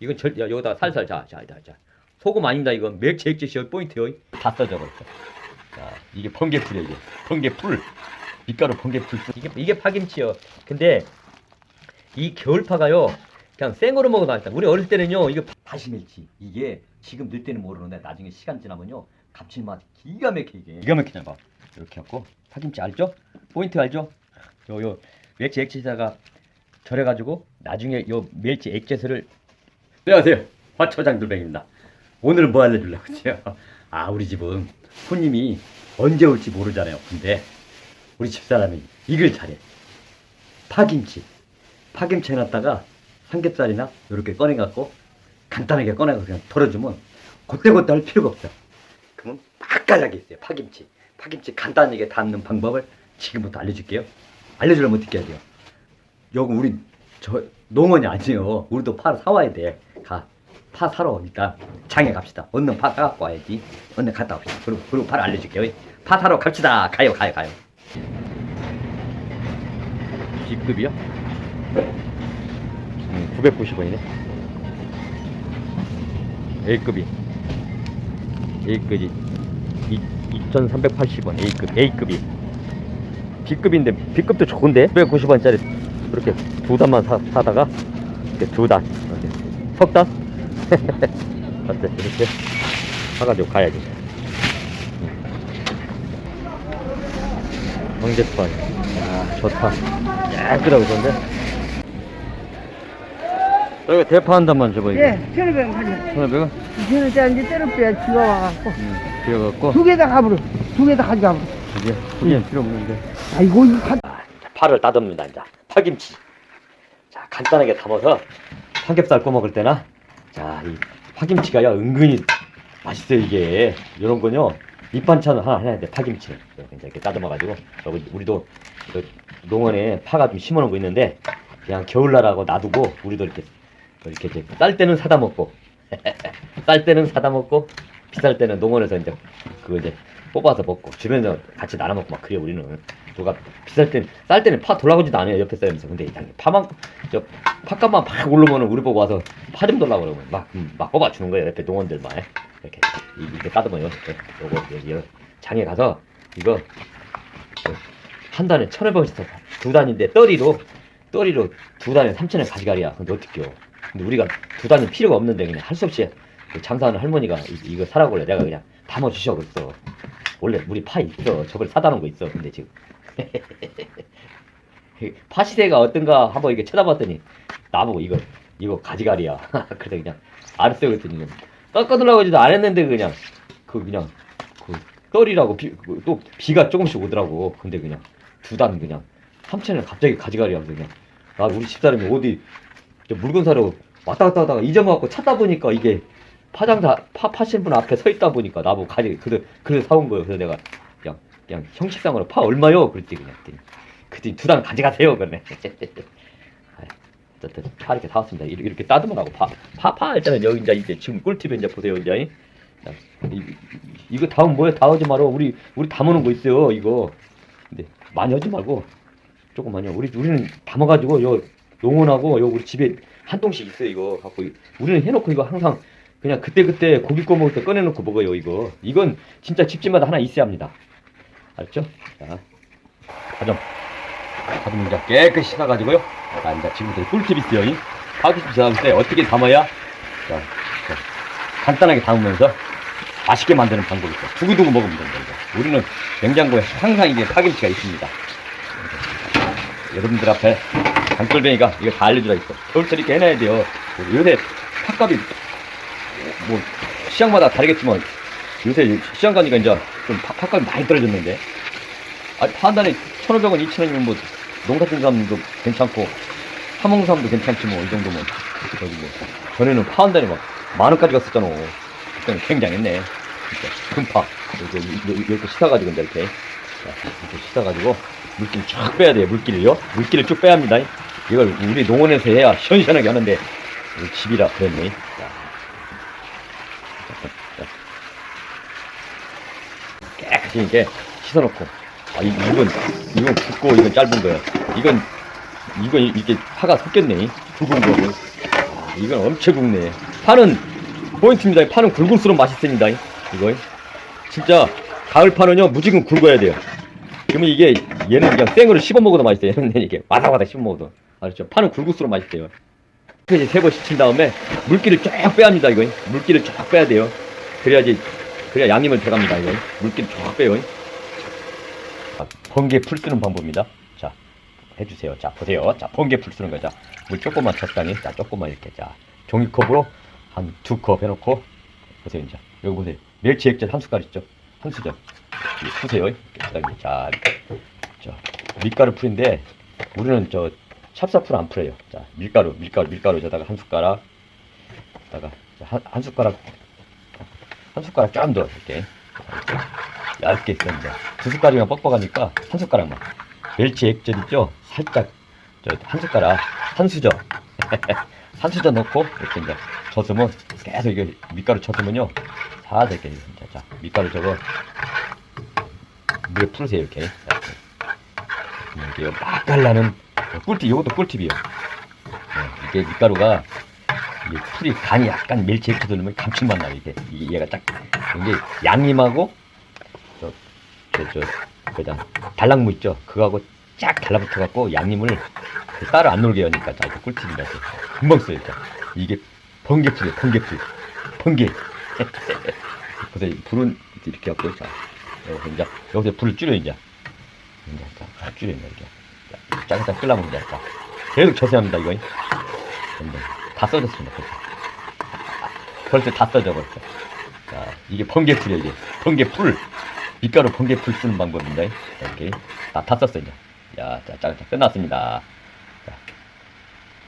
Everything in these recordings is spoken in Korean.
이건 절 야, 여기다 살살 자, 자, 자, 자. 소금 아닙니다. 이건 맥주 액젓이 포인트요. 다 써져 버렸어. 자, 이게 번개풀이야 이게. 번개풀. 밀가루 번개풀. 이게 이게 파김치요. 근데 이 겨울파가요. 그냥 생으로 먹어도 맛있다. 우리 어릴 때는요. 이거 다시밀치. 이게 지금 넣을 때는 모르는데 나중에 시간 지나면요. 감칠맛 기가 막히게. 기가 막히냐 봐. 이렇게 갖고 파김치 알죠? 포인트 알죠? 요요 멸치 액젓에다가 절여가지고 나중에 요 멸치 액젓을 안녕하세요. 화초장 dur뱅입니다. 오늘은 뭐 알려주려고 그러죠? 아 우리 집은 손님이 언제 올지 모르잖아요. 근데 우리 집사람이 이걸 잘해. 파김치. 파김치 해놨다가 삼겹살이나 이렇게 꺼내갖고 간단하게 꺼내서 그냥 덜어주면 그때그때 할 필요가 없어 그러면 맛깔나게 있어요 파김치. 파김치 간단하게 담는 방법을 지금부터 알려줄게요. 알려주려면 어떻게 해야 돼요? 여기 우리 저 농원이 아니에요. 우리도 파 사와야 돼 가파 사러 일단 장에 갑시다. 얼른 파 사갖고 와야지. 얼른 갔다 옵시다. 그리고, 그리고 파를 알려줄게요. 파 사러 갑시다. 가요 가요 가요. B급이요? 음, 990원이네. A급이. A급이 2,380원. A급 A급이. B급인데 B급도 좋은데? 990원짜리 이렇게 두 단만 사, 사다가 이렇게 두 단 석단 어때 이렇게? 사가지고 가야지. 황제판. 아 좋다. 깨끗하고 좋은데? 여기 대파 한 단만 줘봐 이거 예, 천오백 가져. 1,500원? 이천원 짜리 이제 때려 빼야 지가 와갖고. 음, 비워갖고? 두 개 다 가버려. 두 개 다 가져가버려. 두개? 두개는 필요 없는데. 아이고, 이거 가. 자, 파를 따듬니다 이제. 파김치. 자 간단하게 담아서 삼겹살 구워 먹을 때나? 자 이 파김치가요 은근히 맛있어요 이게. 이런 건요 밑반찬 하나 해야 돼 파김치. 이제 이렇게 따듬어 가지고 여기 우리도 이거 농원에 파가 좀 심어놓은 거 있는데 그냥 겨울날하고 놔두고 우리도 이렇게 이렇게 이제 쌀 때는 사다 먹고 쌀 때는 사다 먹고 비쌀 때는 농원에서 이제 그거 이제 뽑아서 먹고 주변에서 같이 나눠 먹고 막 그래 우리는. 누가 비쌀 때는 쌀 때는 파 돌아오지도 않아요 옆에 사람에서. 근데 이제 파만 저 팥값만 팍 오르면은 우리 보고 와서 파좀 달라고 그러면 막, 음, 막 뽑아 주는 거예요 옆에 농원들만. 이렇게 이- 이렇게 따듬어요 요거 여기 요 장에 가서 이거 그한 단에 천오백 원씩 사두 단인데 떠리로 떠리로 두 단에 삼천 원 가져가랴 근데 어떡해요. 근데 우리가 두 단이 필요가 없는데 그냥 할 수 없이 그 장사하는 할머니가 이, 이거 사라고 그래 내가 그냥 담아 주셔 그랬어 원래 우리 파 있어. 저번에 사다 놓은 거 있어. 근데 지금. 파 시세가 어떤가 한번 이게 쳐다봤더니 나보고 이거 이거 가지가리야. 그래 그냥 알았어요. 그랬더니 깎아달라고 하지도 안 했는데 그냥 그 그냥 그 떨이라고 비, 그또 비가 조금씩 오더라고. 근데 그냥 두 단 그냥 삼천을 갑자기 가지가리야 그래서 그냥 아 우리 집사람이 어디 저 물건 사러 왔다 갔다 하다가 잊어먹고 찾다 보니까 이게 파장사 파 파신 분 앞에 서 있다 보니까 나보고 가지 그래 그래 사온 거예요. 그래서 내가 그냥 그냥 형식상으로 파 얼마요? 그랬지 그냥. 그랬더니 그랬더니 두단 가져가세요. 그러네. 어쨌든 파 이렇게 사왔습니다. 이렇게, 따듬으라고 파 파 파 일단은 여기 이제 이제 지금 꿀팁에 이제 보세요 이제. 이, 이거 다음 뭐야? 다 하지 말어 우리 우리 담아놓은 거 있어요 이거. 근데 많이 하지 말고 조금만요 우리 우리는 담아가지고 요 농원하고 요 우리 집에 한 통씩 있어요 이거 갖고. 이- 우리는 해놓고 이거 항상 그냥 그때 그때 고기 구워 먹을 때 꺼내놓고 먹어요 이거. 이건 진짜 집집마다 하나 있어야 합니다. 알았죠? 자 가점 가점 이제 깨끗이 씻어가지고요. 자 이제 지금부터 꿀팁 있어요 이. 파김치 담을 때 어떻게 담아야? 자, 자 간단하게 담으면서 맛있게 만드는 방법이 있어 두고두고 먹으면 된다 이거. 우리는 냉장고에 항상 이게 파김치가 있습니다. 여러분들 앞에 장돌뱅이가 이거 다 알려주라 있어. 겨울철 이렇게 해놔야 돼요. 요새 팥값이 뭐 시장마다 다르겠지만 요새 시장 가니까 이제 좀 파- 팥값이 많이 떨어졌는데. 아, 파한 단에 1,500원, 2,000원이면 뭐 농사 짓는 사람도 괜찮고 파 먹는 사람도 괜찮지 뭐 이 정도면. 저기 뭐 전에는 파한 단에 막 만 원까지 갔었잖아. 그때는 굉장했네. 진짜 금파. 이렇게, 이렇게 씻어가지고 이제 이렇게. 자, 이렇게 씻어가지고 물기를 쫙 빼야 돼요 물기를요. 물기를 쭉 빼야 합니다. 이걸 우리 농원에서 해야 시원시원하게 하는데 집이라 그랬네 이렇게 씻어놓고 아 이, 이건 이건 굵고 이건 짧은 거예요 이건 이건 이렇게 파가 섞였네 굵은 거고 아, 이건 엄청 굵네. 파는 포인트입니다. 파는 굵을수록 맛있습니다. 이거 진짜 가을 파는요 무지금 굵어야 돼요. 그러면 이게 얘는 그냥 생으로 씹어 먹어도 맛있어요. 얘는 이게 와다와다 씹어 먹어도 알았죠? 파는 굵을수록 맛있대요. 이제 세번 씻은 다음에 물기를 쫙 빼야 합니다. 이거 물기를 쫙 빼야 돼요. 그래야지 그래야 양념을 들어갑니다. 이거 물기를 쫙 빼요. 자, 번개 풀 쓰는 방법입니다. 자, 해주세요. 자, 보세요. 자, 번개 풀 쓰는 거죠. 물 조금만 적당히, 자, 조금만 이렇게, 자, 종이컵으로 한 두 컵 해놓고, 보세요, 이제. 여기 보세요. 멸치 액젓 한 숟갈 있죠? 한 수저. 이거 푸세요. 이렇게. 자. 자, 밀가루 풀인데, 우리는 저, 찹쌀풀 안 풀어요. 자, 밀가루, 밀가루, 밀가루 저다가 한 숟가락, 다가 한, 한 숟가락, 한 숟가락 좀 더, 이렇게. 얇게 씁니다. 두 숟가락이면 뻑뻑하니까 한 숟가락만. 멸치 액젓 있죠? 살짝 저한 숟가락 한 수저 한 수저 넣고 이렇게 이제 젖으면 계속 이게 밀가루 젖으면요 살짝 이렇게 자, 자 밀가루 저거 물에 풀으세요 이렇게 이렇게 막 갈라는 꿀팁 이것도 꿀팁이에요. 네, 이게 밀가루가 풀이 간이 약간 멸치 액젓 넣으면 감칠맛 나요 이게 이게 얘가 딱 이게 양념하고 저, 저, 그다 달랑무 있죠? 그거하고 쫙 달라붙어 갖고 양념을 그 쌀을 안 놀게 하니까 자 이거 꿀팁이다. 이거. 금방 써요. 자. 이게 번개풀이에요. 번개풀. 번개. 그래서 이 불은 이렇게 갖고 자 여기서 이제 여기서 불을 줄여 이제 이제 자, 줄여 이제 이렇게 자, 짜글짜글 끓라면 이제 자 계속 쳐서야 합니다 이거. 다 써졌습니다. 벌써. 벌써 다 써져 벌써. 자 이게 번개풀이에요 이게 번개풀. 밀가루 번개풀 쓰는 방법입니다. 이렇게 다, 다 썼어요. 이제. 야, 자, 자, 자, 끝났습니다. 자,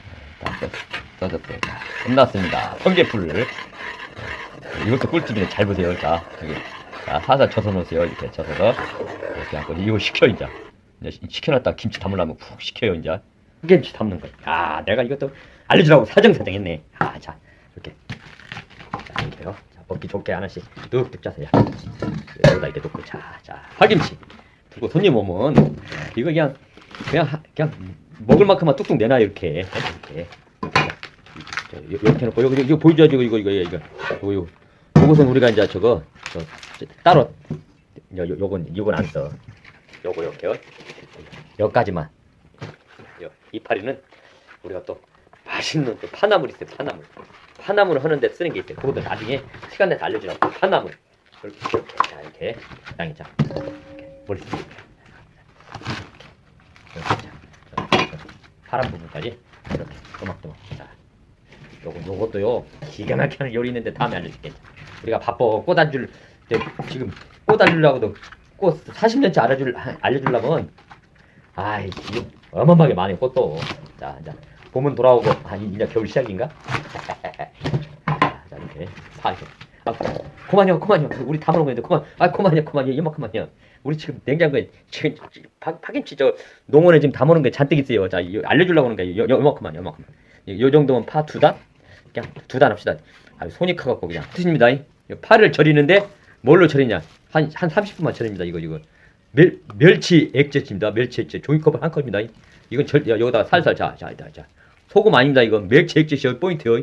네, 다 썼, 써졌어요. 자, 끝났습니다. 번개풀. 자, 이것도 꿀팁이네. 잘 보세요. 자, 여기. 자, 살살 쳐서 놓으세요. 이렇게 쳐서. 이렇게 하고, 이거 식혀, 이제. 이제 식혀놨다가 김치 담으려면 푹 식혀요, 이제. 김치 담는 거. 야, 내가 이것도 알려주라고 사정사정 했네. 아, 자, 이렇게. 자, 이렇게요. 자, 먹기 좋게 하나씩 뚝뚝 짜서, 야. 여기다 이렇게 놓고 자, 자, 파김치. 그리고 손님 오면 이거 그냥 그냥 하- 그냥 먹을 만큼만 뚝뚝 내놔 이렇게 이렇게. 자, 요- 이렇게 놓고 여기 이거 보여줘야지 이거 이거 이거 이거 이거 이거 요것은 우리가 이제 저거 저, 저 따로 요, 요 요건 요건 안 써. 요거 요렇게요. 여기까지만. 요 이파리는 우리가 또 맛있는 또 파나물 있어요 파나물. 파나물 하는데 쓰는 게 있어요. 그것도 나중에 시간 내서 알려주라고 파나물. 이렇게 자 이렇게 땅이 자 머리 이렇게. 자, 자, 파란 부분까지 이렇게 또막또막 자. 요거 요것도요. 기가 막히게 하는 요리 있는데 다음에 알려줄게. 우리가 바빠 꽃안줄 지금 꽃안주려고도 꽃 40년째 알려줄 알려주려면 아이 이거 어마어마하게 많이 꽃도. 자 이제 봄은 돌아오고 아 이제 겨울 시작인가? 자 이렇게 파 이렇게. 아 그만요 그만요 우리 다 먹은 건데 그만. 아 그만요 그만요 이만큼만요 우리 지금 냉장고에 지금 파, 파김치 저 농원에 지금 담아놓은 게 잔뜩 있어요. 자 이거 알려주려고 하는 거예요 요- 요만큼만 요만큼 요 정도면 파 두 단? 그냥 두 단 합시다. 아 손이 커갖고 그냥. 이 파를 절이는데 뭘로 절이냐? 한 한 30분만 절입니다. 이거 이거 멸, 멸치 액젓입니다. 멸치 액젓. 종이컵 한 컵입니다. 이. 이건 절 야, 여기다가 살살 자 자 자 자, 자. 소금 아닙니다 이거 멸치 액젓이 포인트요.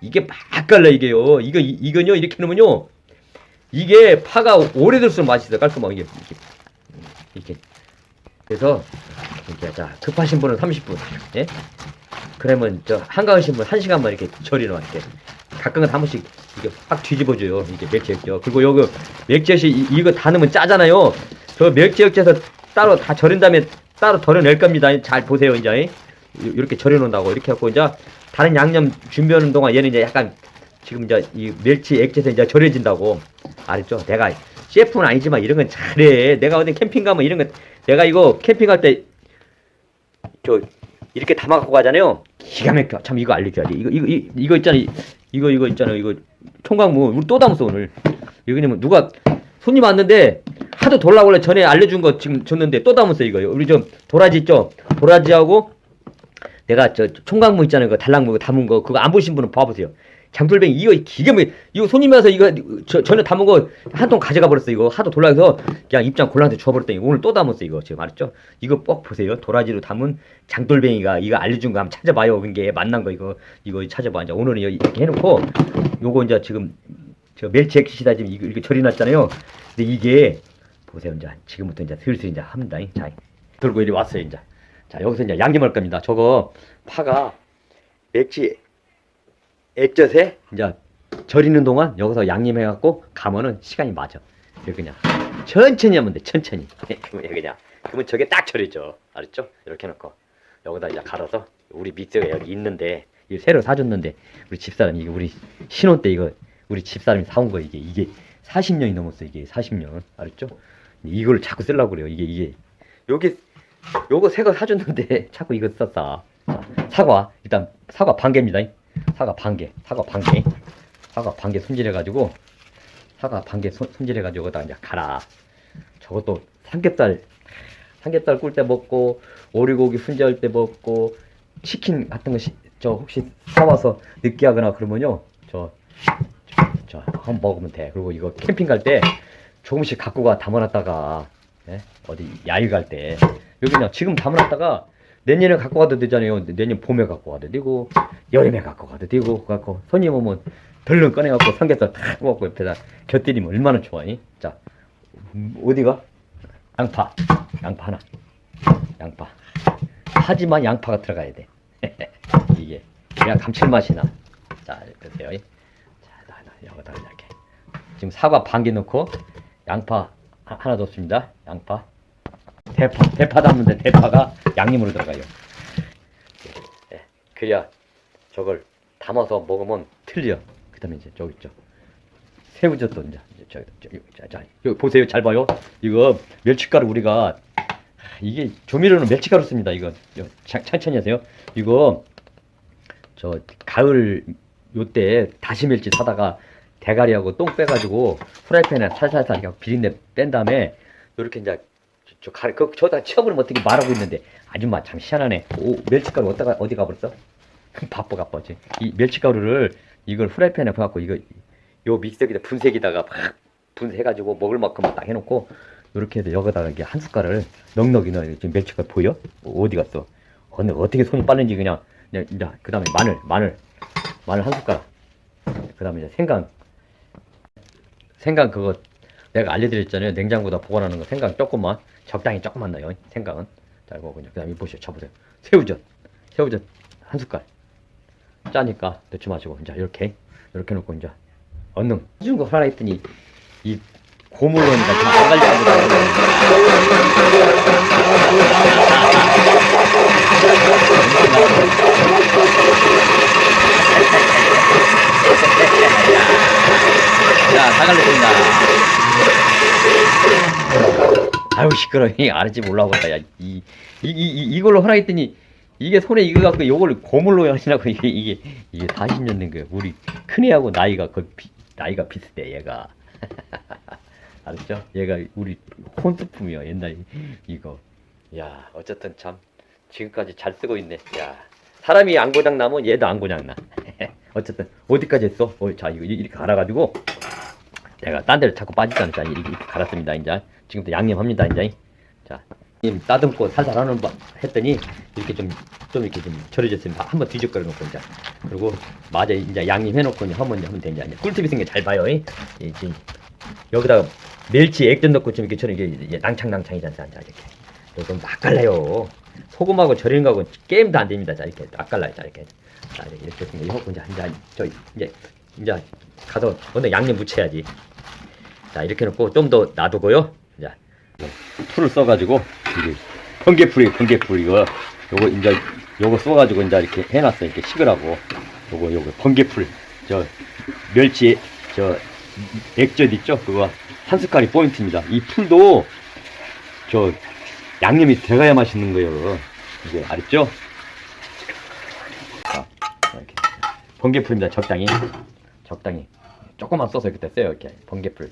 이게 막 갈라 이게요. 이거 이, 이건요 이렇게 놓으면요. 이게 파가 오래될수록 맛있어요. 깔끔하게. 이게 이렇게, 이렇게. 그래서 이렇게 자 급하신 분은 30분. 예? 그러면 저 한가하신 분 1시간만 이렇게 절이놓아 이렇게. 가끔은 한 번씩 이게 확 뒤집어줘요. 이게 멸치 액젓. 그리고 여기 멸치액젓이 이- 이거 다 넣으면 짜잖아요 저 멸치 액젓에서 따로 다 절인 다음에 따로 덜어낼 겁니다 잘 보세요 이제 이렇게 절여놓는다고 이렇게 해갖고 이제 다른 양념 준비하는 동안 얘는 이제 약간 지금 이제 이 멸치 액젓에 이제 절여진다고 알았죠? 내가 셰프는 아니지만 이런 건 잘해. 내가 어디 캠핑 가면 이런 거 내가 이거 캠핑 갈 때 저 이렇게 담아 갖고 가잖아요. 기가 막혀. 참 이거 알려줘야지. 이거 이거 이- 이거 있잖아. 이- 이거 이거 있잖아. 이거 총각무 우리 또 담았어 오늘. 이거 냐면 누가 손님 왔는데 하도 돌라 원래 전에 알려준 거 지금 줬는데 또 담았어 이거. 우리 좀 도라지 있죠? 도라지하고 내가 저 총각무 있잖아요. 그 달랑무 담은 거 그거 안 보신 분은 봐보세요. 장돌뱅이 이거 기계 뭐 이거 손님이 와서 이거 저, 전에 담은 거 한 통 가져가 버렸어 이거 하도 돌아서 그냥 입장 골라한테 줘버렸더니 오늘 또 담았어 이거 지금 알았죠? 이거 뻑 보세요 도라지로 담은 장돌뱅이가 이거 알려준 거 한번 찾아봐요 그게 만난 거 이거 이거 찾아봐 이제 오늘은 이렇게 해놓고 요거 이제 지금 저 멸치 액시다 지금 이거 이렇게 절여놨잖아요 근데 이게 보세요 이제 지금부터 이제 슬슬 이제 합니다 자 들고 이리 왔어요 이제 자 여기서 이제 양념할 겁니다 저거 파가 멸치 액젓에 이제 절이는 동안 여기서 양념해갖고 가면은 시간이 맞아. 이거 그냥 천천히 하면 돼. 천천히. 그러면 그냥 그러면 저게 딱 절이죠. 알았죠? 이렇게 놓고 여기다 이제 갈아서 우리 믹서가 여기 있는데 이거 새로 사줬는데 우리 집사람이 이게 우리 신혼 때 이거 우리 집사람이 사온 거 이게 이게 40년이 넘었어 이게 40년 알았죠? 이걸 자꾸 쓰려고 그래요. 이게 이게 여기 요거 새 거 사줬는데 자꾸 이거 썼다. 자, 사과 일단 사과 반 개입니다. 사과 반 개, 사과 반 개, 사과 반 개 손질해가지고 사과 반 개 손질해가지고 여기다 이제 갈아. 저것도 삼겹살 삼겹살 꿀 때 먹고 오리고기 훈제할 때 먹고 치킨 같은 거 저 혹시 사와서 느끼하거나 그러면요 저 저 한번 먹으면 돼. 그리고 이거 캠핑 갈 때 조금씩 갖고 가 담아놨다가 예? 어디 야유 갈 때 여기 그냥 지금 담아놨다가 내년에 갖고 가도 되잖아요. 내년 봄에 갖고 가도 되고 여름에 갖고 가도 되고 갖고 손님 오면 덜렁 꺼내갖고 삼겹살 탁 먹고 옆에다 곁들이면 얼마나 좋아해. 자 음, 어디가? 양파 양파 하나 양파 하지만 양파가 들어가야 돼. 이게 그냥 감칠맛이 나. 자 보세요. 여기다 이렇게 지금 사과 반 개 넣고 양파 하- 하나 넣습니다. 양파 대파 대파 담는데 대파가 양념으로 들어가요. 예, 그래야 저걸 담아서 먹으면 틀려. 그다음에 이제 저기 있죠. 새우젓도 이제 저기 저기 자, 자 여기 보세요. 잘 봐요. 이거 멸치가루 우리가 이게 조미료는 멸치가루 씁니다. 이거 천천히 하세요. 이거 저 가을 요때 다시 멸치 사다가 대가리하고 똥 빼가지고 프라이팬에 살살살 이렇게 비린내 뺀 다음에 요렇게 이제 저, 저그 저다 치워버리면 어떻게 말하고 있는데 아줌마 참 희한하네. 오 멸치가루 어디가 어디 가버렸어? 바빠 바빠지. 이 멸치가루를 이걸 프라이팬에 부어갖고 이거 요 믹서기다 분쇄기다가 막 분쇄해가지고 먹을 만큼만 딱 해놓고 요렇게 해서 여기다가 이게 한 숟갈을 넉넉히 넣어. 지금 멸치가루 보여? 어디 갔어? 어느 어떻게 손이 빠른지 그냥 그냥 이제 그다음에 마늘 마늘 마늘 한 숟갈. 그다음에 이제 생강 생강 그거 내가 알려드렸잖아요. 냉장고다 보관하는 거 생강 조금만 적당히 조금만 넣어요. 생강은 자 이거 그냥 그 다음에 보시오. 쳐보세요. 새우젓 새우젓 한 숟갈 짜니까 넣지 마시고 이제 이렇게 이렇게 놓고 이제 얼른 해준 거 하라 했더니 이 고물로 니까 좀안 갈려가지고 자, 다 갈렸습니다. 아유 시끄러워. 아랫집 올라오겠다. 야, 이, 이, 이, 이 이걸로 하라 했더니 이게 손에 이거 갖고 요걸 고물로 하시라고 이게 이게 이게 40년 된 거예요. 우리 큰애하고 나이가 거의 비, 나이가 비슷해 얘가. 알았죠? 얘가 우리 혼수품이야 옛날 이거. 야 어쨌든 참 지금까지 잘 쓰고 있네. 야 사람이 안 고장 나면 얘도 안 고장 나. 어쨌든 어디까지 했어? 어, 자 이거 이렇게 갈아가지고 내가 딴 데를 자꾸 빠지잖아. 자, 이렇게, 이렇게 갈았습니다. 이제 지금부터 양념합니다. 이제 자, 님 따듬고 살살 하는 바 했더니 이렇게 좀 좀 이렇게 좀 절여졌습니다. 한번 뒤적거려 놓고 이제 그리고 마저 이제 양념 해놓고 이제 하면 이제 하면 돼 이제 꿀팁이 생겨 잘 봐요. 이. 이, 지금 여기다가 멸치 액젓 넣고 좀 이렇게 저는 이게 낭창낭창이잖아. 자, 이렇게 이거 막 갈라요. 소금하고 절이는 거하고 게임도 안 됩니다. 자, 이렇게 막 갈라요. 자, 이렇게 자, 이렇게 했으면 이거 이제 이제 저 이제 이제 가서 먼저 양념 묻혀야지. 자 이렇게 놓고 좀 더 놔두고요. 자 풀을 써가지고 이게 번개풀이 번개풀 이거 요거 이제 요거 써가지고 이제 이렇게 해놨어 이렇게 식으라고 요거 요거 번개풀 저 멸치 저 액젓 있죠 그거 한 숟갈이 포인트입니다. 이 풀도 저 양념이 들어가야 맛있는 거예요. 이게 알았죠? 자 이렇게 번개풀입니다. 적당히 적당히 조금만 써서 이렇게 써요 이렇게 번개풀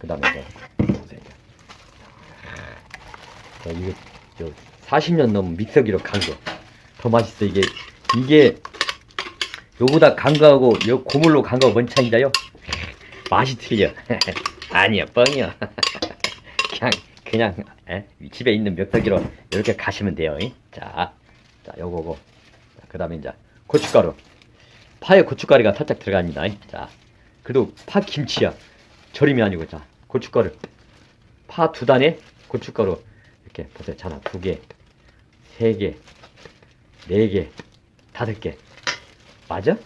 저 보세요. 자, 이거 저 40년 넘은 믹서기로 간 거. 더 맛있어 이게 이게 요보다 간거하고 요 고물로 간 거 뭔 차이인가요? 맛이 틀려. 아니야 뻥이야. 그냥 그냥 에? 집에 있는 멱다기로 이렇게 가시면 돼요. 이? 자, 자 요거고. 자, 그다음에 이제 고춧가루. 파에 고춧가루가 살짝 들어갑니다. 이? 자, 그래도 파 김치야. 절임이 아니고 자 고춧가루. 파 두 단에 고춧가루 이렇게 보세요. 자나 두 개, 세 개, 네 개, 다섯 개. 맞아?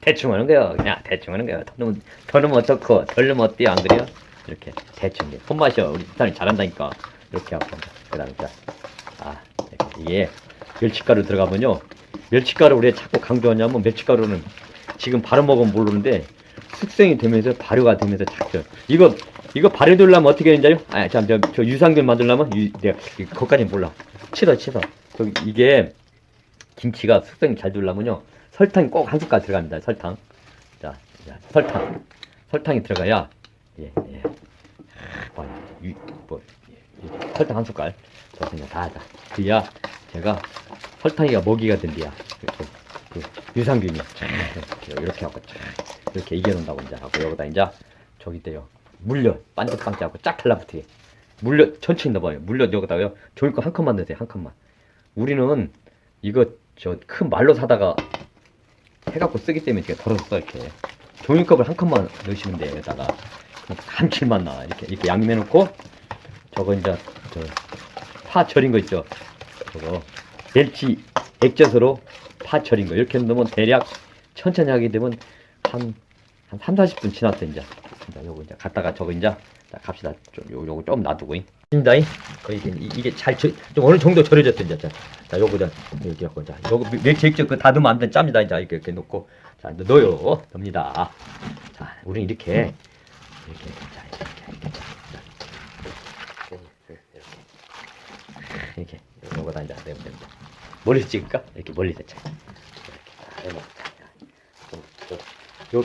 대충 하는 거요. 그냥 대충 하는 거요. 더 넣으면, 더 넣으면 어떻고, 덜 넣으면 어때요? 안 그래요? 이렇게 대충. 손맛이요. 우리 사람이 잘한다니까. 이렇게 하고. 그 다음에 자, 아, 이게 멸치가루 들어가면요. 멸치가루 우리가 자꾸 강조하냐면 멸치가루는 지금 바로 먹으면 모르는데 숙성이 되면서 발효가 되면서 작죠. 이거 이거 발효되려면 어떻게 되는지요? 아, 참, 저, 저 유산균 만들려면 유, 내가 이- 그것까지 몰라. 치다 치다. 저 이게 김치가 숙성이 잘 되려면요. 설탕이 꼭 한 숟갈 들어갑니다. 설탕. 자, 자, 설탕. 설탕이 들어가야 예, 예. 아, 유, 뭐, 예, 예. 설탕 한 숟갈. 저 그냥 다 하자. 그래야 제가 설탕이가 먹이가 된대야. 그, 그, 그 유산균이. 이렇게, 이렇게 하고 쫙 이렇게 이겨놓는다고 이제 하고 여기다 이제 저기 때요. 물엿 반짝반짝하고 쫙 달라붙게. 물엿 천천히 넣어봐요. 물엿 여기다가요. 종이컵 한 컵만 넣으세요. 한 컵만. 우리는 이거 저 큰 말로 사다가 해갖고 쓰기 때문에 제가 덜어서 이렇게 종이컵을 한 컵만 넣으시면 돼요. 여기다가 감칠맛 나. 이렇게 이렇게 양념해놓고 저거 이제 저 파 절인 거 있죠. 저거 멸치 액젓으로 파 절인 거 이렇게 넣으면 대략 천천히 하게 되면 한, 한 3, 40분 지났어, 이제. 자, 요거 이제 갖다가 저거 이제, 자, 갑시다. 좀, 요, 요거 좀 놔두고, 잉. 입니다잉. 거의 이- 이게 잘, 절, 좀 어느 정도 절여졌어, 이제. 자, 자 요거 자, 이렇게 하고, 자, 요거 멸치 액젓 그 다듬으면 안 돼, 짭니다, 이제. 이렇게, 이렇게 놓고. 자, 이제 넣어요. 넣습니다. 자, 우리는 이렇게, 이렇게, 자, 이렇게, 이렇게. 이렇게. 요거다 이제 내면 됩니다. 멀리서 찍을까? 이렇게 멀리서 자. 이렇게. 자, 해봐. 요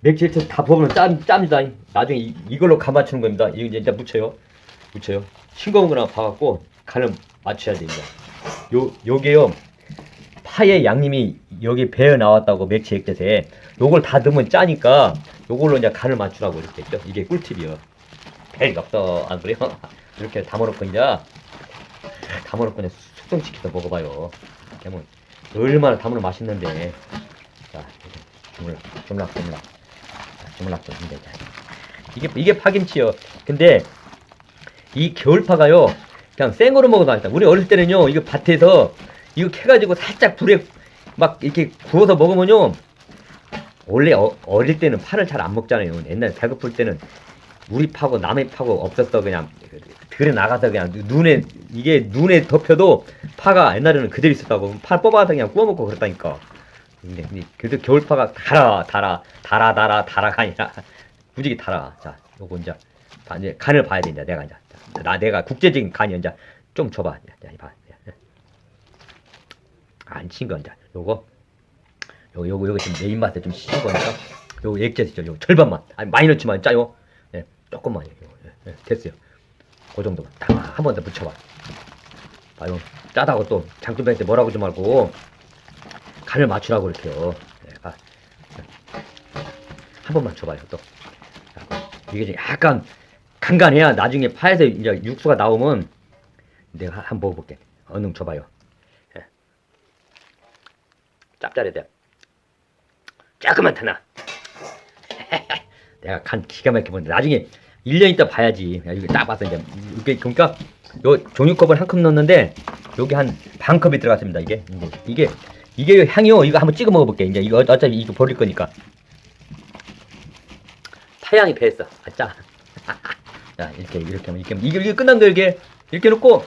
맥주액젓 다 부으면 짬, 짭니다. 나중에 이, 이걸로 간 맞추는 겁니다. 이거 이제 묻혀요. 묻혀요. 싱거운 거나 봐갖고 간을 맞춰야 됩니다. 요, 요게요. 파의 양념이 여기 배어 나왔다고 맥주 액젓에 요걸 다 넣으면 짜니까 요걸로 이제 간을 맞추라고 이렇게 했죠. 이게 꿀팁이요. 별거 없어. 안 그래요? 이렇게 담아놓고 이제 담아놓고 이제 숙성시켜서 먹어봐요. 그러면 얼마나 담으면 맛있는데. 자, 주물락, 주물락, 주물락. 자, 주물락 좀 힘들자 이게, 이게 파김치요. 근데, 이 겨울파가요, 그냥 생으로 먹어도 맛있다. 우리 어릴 때는요, 이거 밭에서, 이거 캐가지고 살짝 불에 막 이렇게 구워서 먹으면요, 원래 어, 어릴 때는 파를 잘 안 먹잖아요. 옛날에 배고플 때는 우리 파고 남의 파고 없었어. 그냥 들에 나가서 그냥 눈에, 이게 눈에 덮여도 파가 옛날에는 그대로 있었다고. 파 뽑아서 그냥 구워 먹고 그랬다니까. 근데, 그래도 겨울파가 달아 달아 달아 달아 달아가 아니라 무지개 달아. 자 요거 이제 봐, 이제 간을 봐야 된다 내가 이제. 자, 나 내가 국제적인 간이 이제 좀 줘봐. 자, 자, 봐. 안친 거 이제. 요거. 요거 요거 요거 지금 내 입맛에 좀 씹은 거니까 요거 액젓 있죠 요거. 절반만 아니 많이 넣지만 짜요 예 조금만요 요거 예, 예, 됐어요 그 정도만 한번 더 묻혀봐 봐요 짜다고 또때 뭐라고 하지 말고 간을 맞추라고 이렇게요. 네, 아, 한 번만 줘봐요 또. 자, 이게 좀 약간 간간해야 나중에 파에서 이제 육수가 나오면 내가 한- 한번 먹어볼게. 얼른 줘봐요. 예. 짭짤해 돼. 조금만 더 나. 내가 간 기가 막히게 보는데 나중에 1년 있다 봐야지. 야, 이거 딱 봐서 이제 이게 그러니까 요 종이컵을 한 컵 넣었는데 여기 한 반 컵이 들어갔습니다. 이게 이게 이게 이게 향이요. 이거 한번 찍어 먹어볼게. 이제 이거 어차피 이거 버릴 거니까. 타향이 배했어. 아 짜. 자 이렇게 이렇게 하면 이렇게 이게 이게 끝난 거 이렇게 이렇게 놓고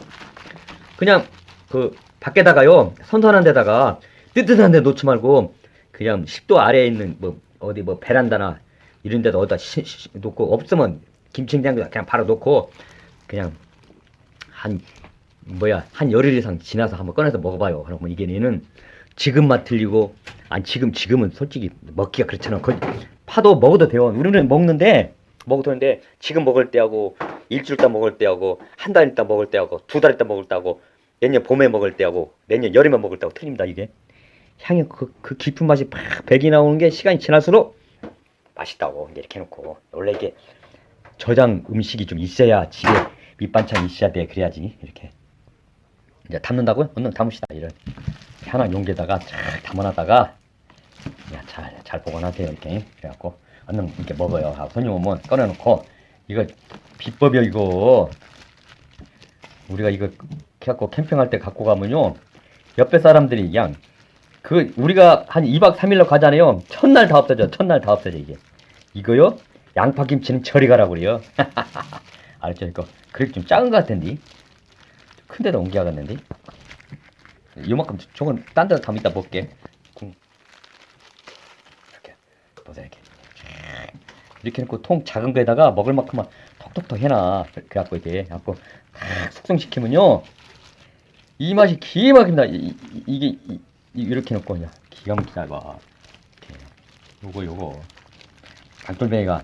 그냥 그 밖에다가요 선선한 데다가 뜨뜻한 데 놓지 말고 그냥 10도 아래에 있는 뭐 어디 뭐 베란다나 이런 데다 어디다 시- 시- 놓고 없으면 김치냉장고 그냥 바로 놓고 그냥 한 뭐야 한 열흘 이상 지나서 한번 꺼내서 먹어봐요. 그러면 이게 얘는 지금 맛 틀리고 아니 지금 지금은 솔직히 먹기가 그렇잖아. 거 파도 먹어도 돼요. 우리는 먹는데 먹어도 되는데 지금 먹을 때하고 일주일 있다 먹을 때하고 한 달 있다 먹을 때하고 두 달 있다 먹을 때하고 내년 봄에 먹을 때하고 내년 여름에 먹을 때하고 틀립니다 이게 향이 그, 그 깊은 맛이 팍 배기 나오는 게 시간이 지날수록 맛있다고 이렇게 해놓고 원래 이게 저장 음식이 좀 있어야 집에 밑반찬 있어야 돼. 그래야지 이렇게 이제 담는다고요? 얼른 담읍시다. 이런 하나 용기에다가 쫙 담아놨다가 잘, 잘 보관하세요. 이렇게. 그래갖고 얼른 이렇게 먹어요. 하고 손님 오면 꺼내놓고 이거 비법이요 이거. 우리가 이거 해갖고 캠핑할 때 갖고 가면요 옆에 사람들이 그냥 그 우리가 한 2박 3일로 가잖아요. 첫날 다 없어져. 첫날 다 없어져 이게. 이거요 양파김치는 저리 가라고 그래요. 알았죠? 이거 그렇게 좀 작은 것 같은데. 큰 데다 옮겨야겠는데. 요만큼 저건 딴 데다 담 먹게. 쿵. 이렇게 보세요 이렇게. 이렇게 놓고 통 작은 거에다가 먹을 만큼만 톡톡톡 해놔. 그래갖고 이제 갖고 탁 숙성시키면요. 이 맛이 기가 막힙니다. 이, 이- 이게 이, 이- 이렇게 놓고 그냥 기가 막히다 봐 이렇게. 요거 요거. 강돌뱅이가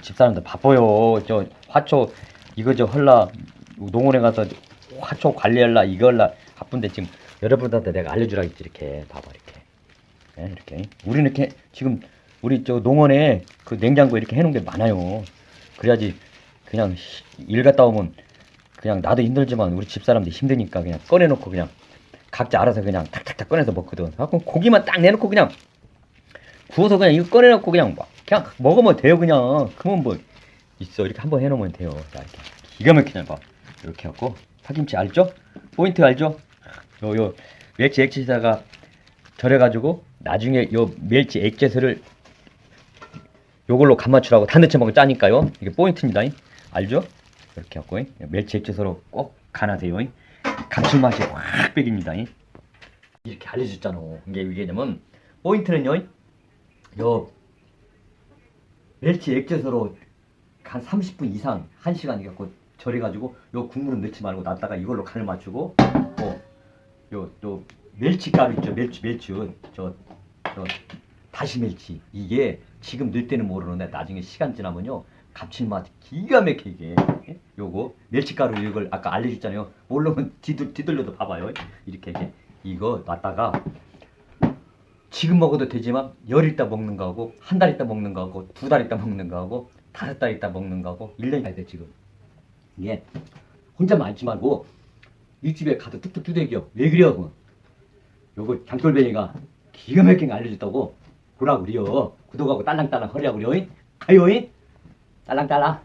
집사람들 바빠요. 저 화초 이거 저 헐라. 농원에 가서 화초 관리할라 이거 할라. 바쁜데 지금 여러분들한테 내가 알려주라 했지 이렇게. 봐봐 이렇게. 예, 이렇게. 우리는 이렇게 지금 우리 저 농원에 그 냉장고에 이렇게 해놓은 게 많아요. 그래야지 그냥 시- 일 갔다 오면 그냥 나도 힘들지만 우리 집사람들 힘드니까 그냥 꺼내놓고 그냥 각자 알아서 그냥 탁탁탁 꺼내서 먹거든. 갖고 고기만 딱 내놓고 그냥 구워서 그냥 이거 꺼내놓고 그냥 막 그냥 먹으면 돼요 그냥. 그러면 뭐 있어. 이렇게 한번 해놓으면 돼요. 자 이렇게. 기가 막히냐 봐 이렇게 하고. 파김치 알죠? 포인트 알죠? 요 요 멸치 액젓에다가 절여가지고 나중에 요 멸치 액젓을 요걸로 간 맞추라고 단대체 먹으면 짜니까요. 이게 포인트입니다. 알죠? 이렇게 하고 멸치 액젓으로 꼭 간하세요. 감칠맛이 확 빼깁니다. 이렇게 알려줬잖아. 이게 이게냐면 포인트는요. 요 멸치 액젓으로 한 30분 이상 1시간 갖고 절여가지고 요 국물은 넣지 말고 놨다가 이걸로 간을 맞추고 요요 멸치가루 있죠. 멸치 멸치 저, 저 다시 멸치. 이게 지금 넣을 때는 모르는데 나중에 시간 지나면요. 감칠맛 기가 막히게 예? 요거 멸치가루 이걸 아까 알려줬잖아요. 모르면 뒤들, 뒤돌려도 봐봐요. 이렇게 이렇게. 이거 놨다가 지금 먹어도 되지만 열 있다 먹는 거하고 한 달 있다 먹는 거하고 두 달 있다 먹는 거하고 다섯 달 있다 먹는 거하고 1년이 가야 돼 지금. 이게 혼자 많지 말고 이 집에 가도 뚝뚝 두대기요 왜 그래요 요거 장돌뱅이가 기가 막히게 알려줬다고. 보라고 그래요. 구독하고 딸랑딸랑 허리하고 그래요 가요잉? 딸랑딸랑